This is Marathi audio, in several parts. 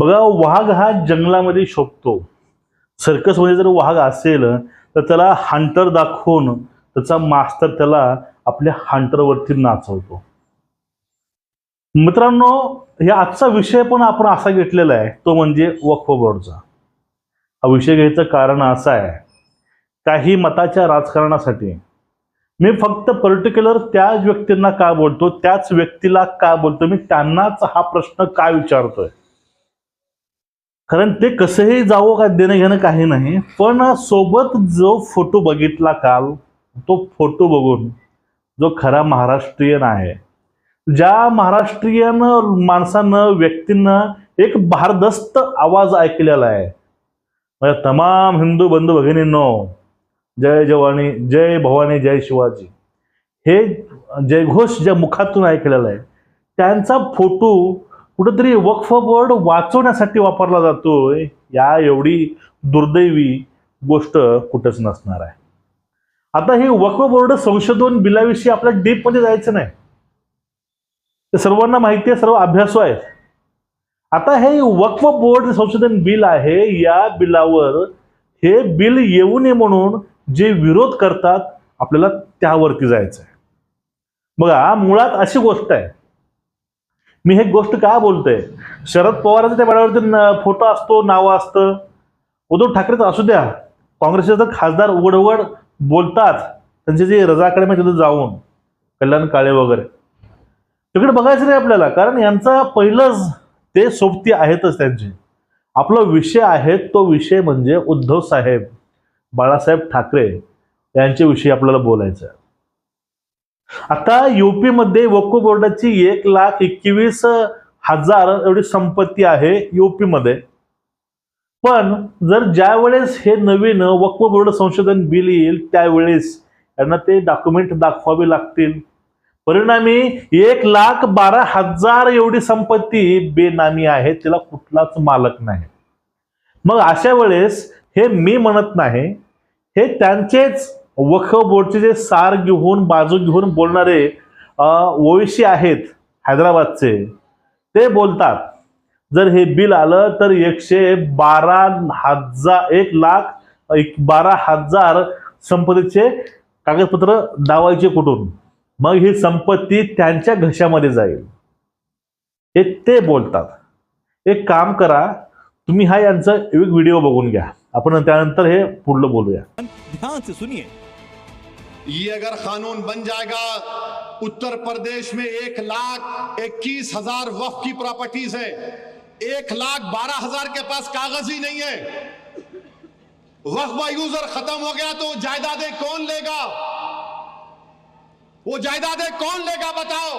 बघा वाघ हा जंगलामध्ये शोभतो. सर्कसमध्ये जर वाघ असेल तर त्याला हंटर दाखवून त्याचा मास्तर त्याला आपल्या हंटरवरती नाचवतो. मित्रांनो हे आजचा विषय पण आपण असा घेतलेला आहे तो म्हणजे वक्फ बोर्डचा. हा विषय घ्यायचं कारण असं आहे काही मताच्या राजकारणासाठी. मी फक्त पर्टिक्युलर त्याच व्यक्तींना का बोलतो त्याच व्यक्तीला का बोलतो मी त्यांनाच हा प्रश्न का विचारतोय? कारण ते कसंही जावं का देणं घेणं काही नाही पण सोबत जो फोटो बघितला काल तो फोटो बघून जो खरा महाराष्ट्रीयन आहे ज्या महाराष्ट्रीयन माणसानं व्यक्तीनं एक भारदस्त आवाज ऐकलेला आहे. तमाम हिंदू बंधू भगिनींनो जय जवानी जय भवानी जय शिवाजी. हे जयघोष ज्या मुखातून ऐकलेला आहे त्यांचा फोटो कुठंतरी वक्फ बोर्ड वाचवण्यासाठी वापरला जातोय. या एवढी दुर्दैवी गोष्ट कुठंच नसणार आहे. आता हे वक्फ बोर्ड संशोधन बिलाविषयी आपल्या डीपमध्ये जायचं नाही. ते सर्वांना माहिती आहे सर्व अभ्यासू आहेत. आता हे वक्फ बोर्ड संशोधन बिल आहे या बिलावर हे बिल येऊ नये म्हणून जे विरोध करतात आपल्याला त्यावरती जायचं आहे बघा मुळात अशी गोष्ट आहे. मी हे गोष्ट का बोलतोय? शरद पवारांचा त्या बळावरती फोटो असतो नावं असतं. उद्धव ठाकरेचं असू द्या. काँग्रेसचे जर खासदार उघड उघड बोलतात त्यांचे जे रजाकडे तिथं जाऊन कल्याण काळे वगैरे. तिकडे बघायचं नाही आपल्याला कारण यांचा पहिलंच ते सोबती आहेतच त्यांचे. आपला विषय आहे तो विषय म्हणजे उद्धव साहेब बाळासाहेब ठाकरे यांच्याविषयी आपल्याला बोलायचं आहे. आता युपीमध्ये वक्फ बोर्डाची एक लाख एकवीस हजार एवढी संपत्ती आहे युपीमध्ये. पण जर ज्या वेळेस हे नवीन वक्फ बोर्ड संशोधन बिल येईल त्यावेळेस यांना ते डॉक्युमेंट दाखवावे लागतील. परिणामी एक लाख बारा हजार एवढी संपत्ती बेनामी आहे तिला कुठलाच मालक नाही. मग अशा वेळेस हे मी म्हणत नाही हे त्यांचेच वख बोर्डचे जे सार घेऊन बाजू घेऊन बोलणारे अं, आहेत हैदराबादचे ते बोलतात जर हे बिल आलं तर एकशे बारा हजार एक लाख एक बारा हजार संपत्तीचे कागदपत्र दावायचे कुठून? मग ही संपत्ती त्यांच्या घशामध्ये जाईल. हे ते बोलतात. एक काम करा तुम्ही हा यांचा एक व्हिडिओ बघून घ्या. आपण त्यानंतर हे पुढलं बोलूया. ध्यान से सुनिए। ये अगर कानून बन जाएगा उत्तर प्रदेश में एक लाख इक्कीस हज़ार वफ की प्रॉपर्टीज़ है। एक लाख बारह हज़ार के पास कागज़ ही नहीं है। वक्फ यूज़र खत्म हो गया तो जायदादें कौन लेगा? वो जायदादें कौन लेगा बताओ?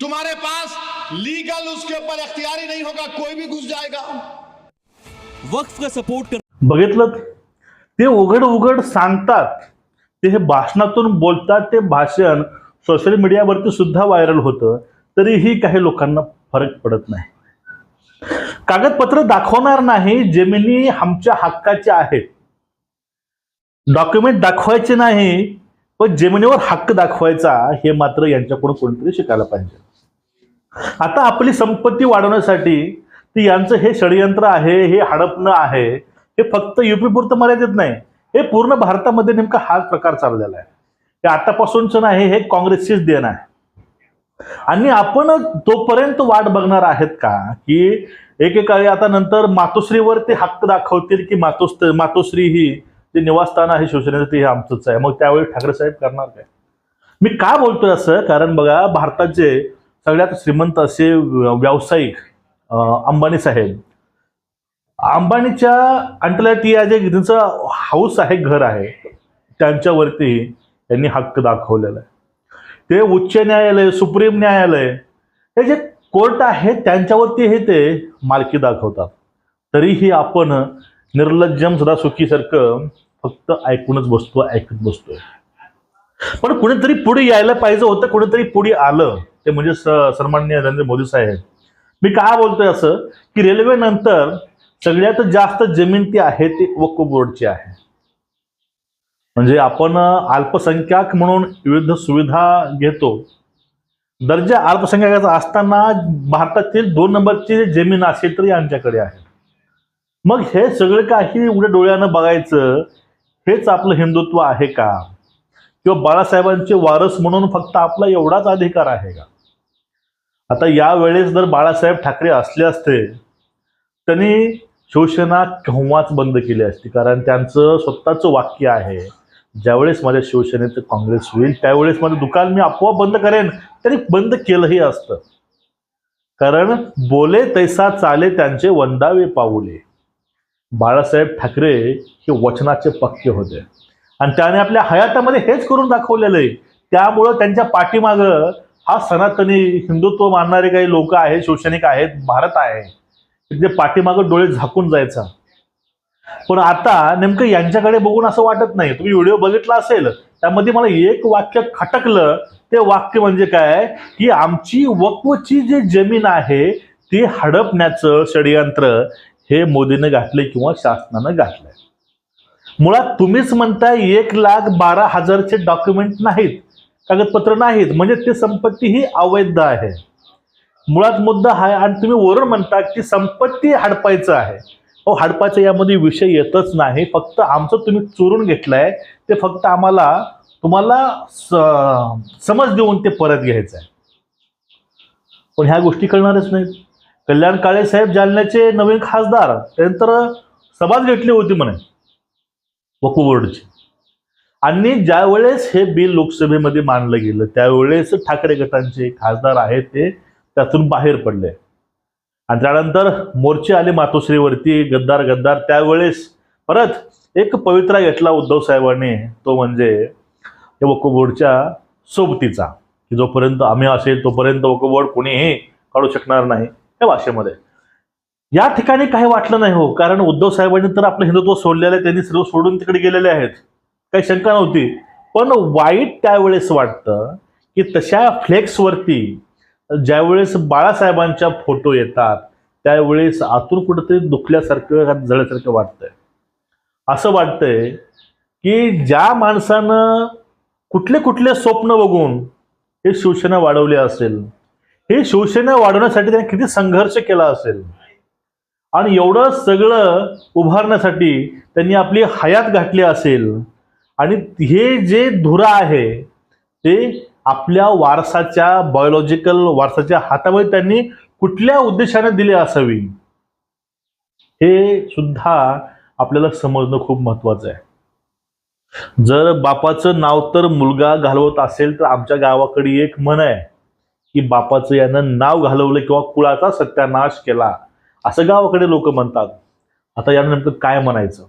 तुम्हारे पास लीगल उसके ऊपर अख्तियारी नहीं होगा कोई भी घुस जाएगा। वक्फ सपोर्ट कर बघितलं ते उघड उघड सांगतात. ते हे भाषणातून बोलतात. ते भाषण सोशल मीडियावरती सुद्धा व्हायरल होतं. तरीही काही लोकांना फरक पडत नाही. कागदपत्र दाखवणार नाही. जमिनी आमच्या हक्काच्या आहेत. डॉक्युमेंट दाखवायचे नाही. पण जमिनीवर हक्क दाखवायचा हे मात्र यांच्याकडून कोणीतरी शिकायला पाहिजे. आता आपली संपत्ती वाढवण्यासाठी ती यांचं हे षडयंत्र आहे हे हडपणं आहे हे फक्त युपी पुरतं मर्यादित नाही. हे पूर्ण भारतामध्ये नेमका हाच प्रकार चाललेला आहे. हे आतापासूनच नाही हे काँग्रेसचीच देण आहे. आणि आपण तोपर्यंत वाट बघणार आहेत का की एकेकाळी आता नंतर मातोश्रीवर ते हक्क दाखवतील की मातोस मातोश्री ही जे निवासस्थान आहे शिवसेनेचं ते हे आमचंच आहे. मग त्यावेळी ठाकरे साहेब करणार काय? मी का बोलतोय असं? कारण बघा भारताचे सगळ्यात श्रीमंत असे व्यावसायिक अंबानी साहेब. अंबानीच्या अंटलाटिया जे त्यांचं हाऊस आहे घर आहे. त्यांच्यावरती त्यांनी हक्क दाखवलेला आहे. ते उच्च न्यायालय सुप्रीम न्यायालय हे जे कोर्ट आहे त्यांच्यावरती हे ते मालकी दाखवतात. तरीही आपण निर्लज्जम सुद्धा सुखीसारखं फक्त ऐकूनच बसतो ऐकत बसतोय. पण कुणीतरी पुढे यायला पाहिजे होतं कुणीतरी पुढे आलं ते म्हणजे स- सन्माननीय नरेंद्र मोदी साहेब. मी का बोलतोय असं की रेल्वे नंतर सगळ्यात जास्त जमीन ती आहे ती वक्फ बोर्डची आहे. म्हणजे आपण अल्पसंख्याक म्हणून विविध सुविधा घेतो. दर्जा अल्पसंख्याकाचा असताना भारतातील दोन नंबरची जमीन असेल तरी यांच्याकडे आहे. मग हे सगळं काही उघड्या डोळ्यानं बघायचं हेच आपलं हिंदुत्व आहे का? किंवा बाळासाहेबांचे वारस म्हणून फक्त आपला एवढाच अधिकार आहे का? आता यावेळेस जर बाळासाहेब ठाकरे असले असते त्यांनी शिवसेना केव्हाच बंद केली असती? कारण त्यांचं स्वतःचं वाक्य आहे ज्यावेळेस माझ्या शिवसेनेचं काँग्रेस होईल त्यावेळेस माझं दुकान मी आपोआप बंद करेन. त्यांनी बंद केलंही असतं. कारण बोले तैसा चाले त्यांचे वंदावे पाऊले. बाळासाहेब ठाकरे हे वचनाचे पक्के होते. आणि त्याने आपल्या हयातामध्ये हेच करून दाखवलेलं आहे त्यामुळं त्यांच्या पाठीमागं हा सनातनी हिंदुत्व मानणारे काही लोक आहेत शैक्षणिक आहेत भारत आहे. जे पाठीमागं डोळे झाकून जायचा. पण आता नेमकं यांच्याकडे बघून असं वाटत नाही. तुम्ही व्हिडिओ बघितला असेल त्यामध्ये मला एक वाक्य खटकलं. ते वाक्य म्हणजे काय? की आमची वक्वची जी जमीन आहे ती हडपण्याचं षडयंत्र हे मोदीने घातले किंवा शासनानं घातलंय. मुळात तुम्हीच म्हणताय एक लाख बारा हजारचे डॉक्युमेंट नाहीत. कागदपत्र नाहीत. म्हणजे ती संपत्ती ही अवैध आहे. मुळात मुद्दा आहे आणि तुम्ही वरून म्हणता की संपत्ती हडपायचं आहे. हो हडपायचं यामध्ये विषय येतच नाही. फक्त आमचं तुम्ही चोरून घेतलंय. ते फक्त आम्हाला तुम्हाला समज देऊन ते परत घ्यायचं आहे पण ह्या गोष्टी कळणारच नाहीत. कल्याण काळे साहेब जालन्याचे नवीन खासदार त्यानंतर सभाच घेतली होती म्हणे. वक्फ बोर्डची आणि ज्यावेळेस हे बिल लोकसभेमध्ये मानलं गेलं त्यावेळेस ठाकरे गटांचे खासदार आहेत ते त्यातून बाहेर पडले. आणि त्यानंतर मोर्चे आले मातोश्रीवरती गद्दार गद्दार. त्यावेळेस परत एक पवित्रा घेतला उद्धव साहेबांनी तो म्हणजे या बोर्डच्या सोबतीचा की जोपर्यंत आम्ही असेल तोपर्यंत वक्फ बोर्ड कोणीही काढू शकणार नाही या भाषेमध्ये. या ठिकाणी काही वाटलं नाही हो कारण उद्धव साहेबांनी तर आपलं हिंदुत्व सोडलेलं आहे त्यांनी सर्व सोडून तिकडे गेलेले आहेत. काही शंका नव्हती. पण वाईट त्यावेळेस वाटतं की तशा फ्लेक्सवरती ज्यावेळेस बाळासाहेबांच्या फोटो येतात त्यावेळेस आतून कुठंतरी दुखल्यासारखं जळल्यासारखं वाटतंय. असं वाटतंय की ज्या माणसानं कुठले कुठले स्वप्न बघून हे शिवसेना वाढवली असेल हे शिवसेना वाढवण्यासाठी त्याने किती संघर्ष केला असेल आणि एवढं सगळं उभारण्यासाठी त्यांनी आपली हयात घातली असेल आणि हे जे धुरा आहे ते आपल्या वारसाच्या बायोलॉजिकल वारसाच्या हातामध्ये त्यांनी कुठल्या उद्देशाने दिले असावी? हे सुद्धा आपल्याला समजणं खूप महत्वाचं आहे. जर बापाचं नाव तर मुलगा घालवत असेल तर आमच्या गावाकडे एक म्हण आहे की बापाचं यानं नाव घालवलं किंवा कुळाचा सत्यानाश केला असं गावाकडे लोक म्हणतात. आता यानं नेमकं काय म्हणायचं?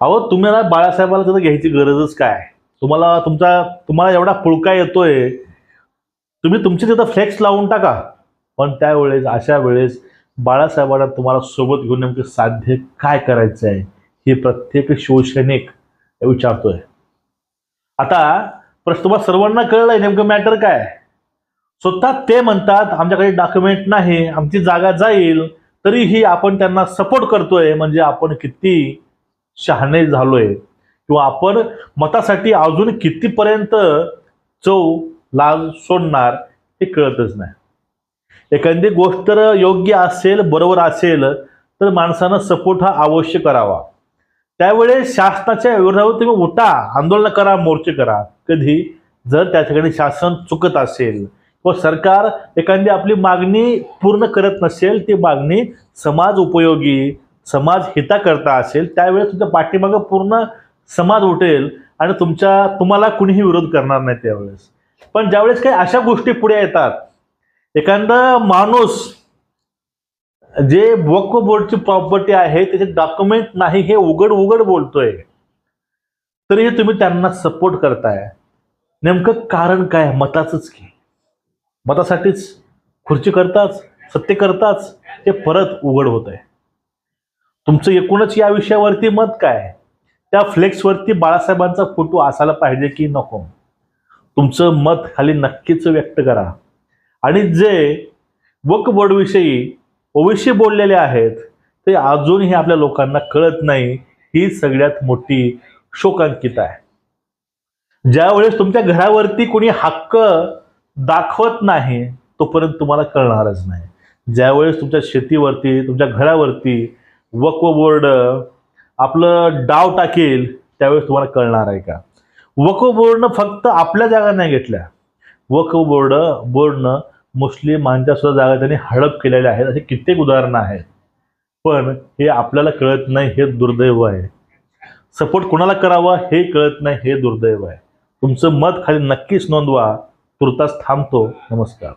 अहो तुम्हाला बाळासाहेबाला तिथं घ्यायची गरजच काय? तुम्हाला तुमचा तुम्हाला एवढा पुळका येतोय. तुम्ही तुमची तिथं फ्लेक्स लावून टाका. पण त्यावेळेस अशा वेळेस बाळासाहेबांना तुम्हाला सोबत घेऊन नेमकं साध्य काय करायचं आहे हे प्रत्येक शिवसैनिक विचारतोय. आता प्रश्न तुम्हाला सर्वांना कळलंय नेमकं मॅटर काय? स्वतः ते म्हणतात आमच्याकडे डॉक्युमेंट नाही आमची जागा जाईल तरीही आपण त्यांना सपोर्ट करतोय. म्हणजे आपण किती शहाणे झालोय. किंवा आपण मतासाठी अजून कितीपर्यंत चव लाज सोडणार हे कळतच नाही. एखादी गोष्ट योग्य असेल बरोबर असेल तर माणसानं सपोर्ट हा अवश्य करावा. त्यावेळेस शासनाच्या विरोधावर तुम्ही उठा आंदोलन करा मोर्चे करा. कधी? जर त्या ठिकाणी शासन चुकत असेल व सरकार एखादी आपली मागणी पूर्ण करत नसेल ती मागणी समाज उपयोगी समाज हिताकरता असेल त्यावेळेस तुमच्या पाठीमागं पूर्ण समाज उठेल आणि तुमच्या तुम्हाला कुणीही विरोध करणार नाही त्यावेळेस. पण ज्यावेळेस काही अशा गोष्टी पुढे येतात एखादा माणूस जे वक्फ बोर्डची प्रॉपर्टी आहे त्याचे डॉक्युमेंट नाही हे उघड उघड बोलतोय तरीही तुम्ही त्यांना सपोर्ट करताय. नेमकं कारण काय? मताचंच की. मतासाठीच खुर्ची करताच सत्य करताच ते परत उघड होत आहे तुमचं एकूणच या विषयावरती मत काय? त्या फ्लेक्सवरती बाळासाहेबांचा फोटो असायला पाहिजे की नको? तुमचं मत खाली नक्कीच व्यक्त करा. आणि जे वक बोर्डविषयी ओविषयी बोललेले आहेत ते अजूनही आपल्या लोकांना कळत नाही ही सगळ्यात मोठी शोकांकित आहे. ज्यावेळेस तुमच्या घरावरती कोणी हक्क दाखवत नाही तोपर्यंत तुम्हाला कळणारच नाही. ज्यावेळेस तुमच्या शेतीवरती तुमच्या घरावरती वक्व बोर्ड आपलं डाव टाकेल त्यावेळेस तुम्हाला कळणार आहे का? वक्व बोर्डनं फक्त आपल्या जागा नाही घेतल्या. वक्व बोर्ड बोर्डनं मुस्लिमांच्या सुद्धा जागा त्यांनी हडप केलेल्या आहेत. असे कित्येक उदाहरणं आहेत. पण हे आपल्याला कळत नाही हे दुर्दैव आहे. सपोर्ट कोणाला करावा हे कळत नाही हे दुर्दैव आहे. तुमचं मत खाली नक्कीच नोंदवा. तुर्तास थांबतो. नमस्कार.